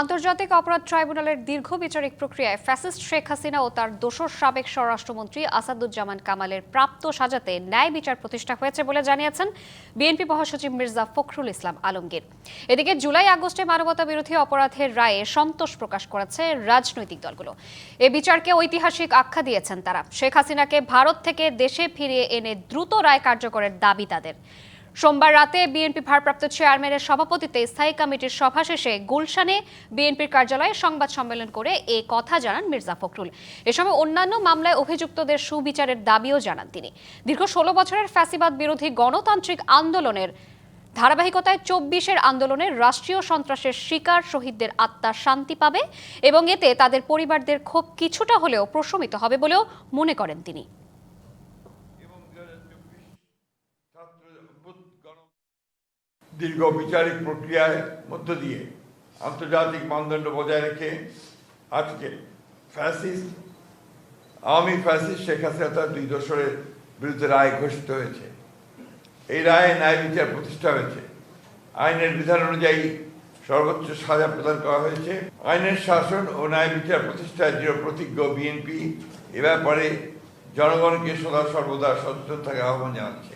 আন্তর্জাতিক অপরাধ ট্রাইব্যুনালের দীর্ঘ বিচারিক প্রক্রিয়ায় ফ্যাসিস্ট শেখ হাসিনা ও তার দোসর সাবেক স্বরাষ্ট্রমন্ত্রী আসাদুজ্জামান কামালের প্রাপ্ত সাজাতে ন্যায় বিচার প্রতিষ্ঠা হয়েছে বলে জানিয়েছেন বিএনপি মহাসচিব মির্জা ফখরুল ইসলাম আলমগীর। এদিকে জুলাই আগস্টে মানবতা বিরোধী অপরাধের রায়ে সন্তোষ প্রকাশ করেছে রাজনৈতিক দলগুলো। এ বিচারকে ঐতিহাসিক আখ্যা দিয়েছেন তারা। শেখ হাসিনাকে ভারত থেকে দেশে ফিরিয়ে এনে দ্রুত রায় কার্যকরের দাবি তাদের। সোমবার রাতে বিএনপি ভারপ্রাপ্ত চেয়ারম্যানের সভাপতিত্বে স্থায়ী কমিটির সভা শেষে গুলশানে বিএনপির কার্যালয়ে সংবাদ সম্মেলন করে এ কথা জানান মির্জা ফখরুল। এ সময় অন্যান্য মামলায় অভিযুক্তদের সুবিচারের দাবিও জানান তিনি। দীর্ঘ ষোলো বছরের ফ্যাসিবাদ বিরোধী গণতান্ত্রিক আন্দোলনের ধারাবাহিকতায় চব্বিশের আন্দোলনে রাষ্ট্রীয় সন্ত্রাসের শিকার শহীদদের আত্মা শান্তি পাবে এবং এতে তাদের পরিবারদের ক্ষোভ কিছুটা হলেও প্রশমিত হবে বলেও মনে করেন তিনি। দীর্ঘ বিচারিক প্রক্রিয়ার মধ্য দিয়ে আন্তর্জাতিক মানদণ্ড বজায় রেখে আজকে ফ্যাসিস্ট, আওয়ামী ফ্যাসিস্ট শেখ হাসিনা তার দুই দোসরের বিরুদ্ধে রায় ঘোষিত হয়েছে। এই রায়ে ন্যায় বিচার প্রতিষ্ঠা হয়েছে। আইনের বিধান অনুযায়ী সর্বোচ্চ সাজা প্রদান করা হয়েছে। আইনের শাসন ও ন্যায় বিচার প্রতিষ্ঠায় দৃঢ় প্রতিজ্ঞ বিএনপি। এ ব্যাপারে জনগণকে সদা সর্বদা সচেতন থাকার আহ্বান জানাচ্ছে।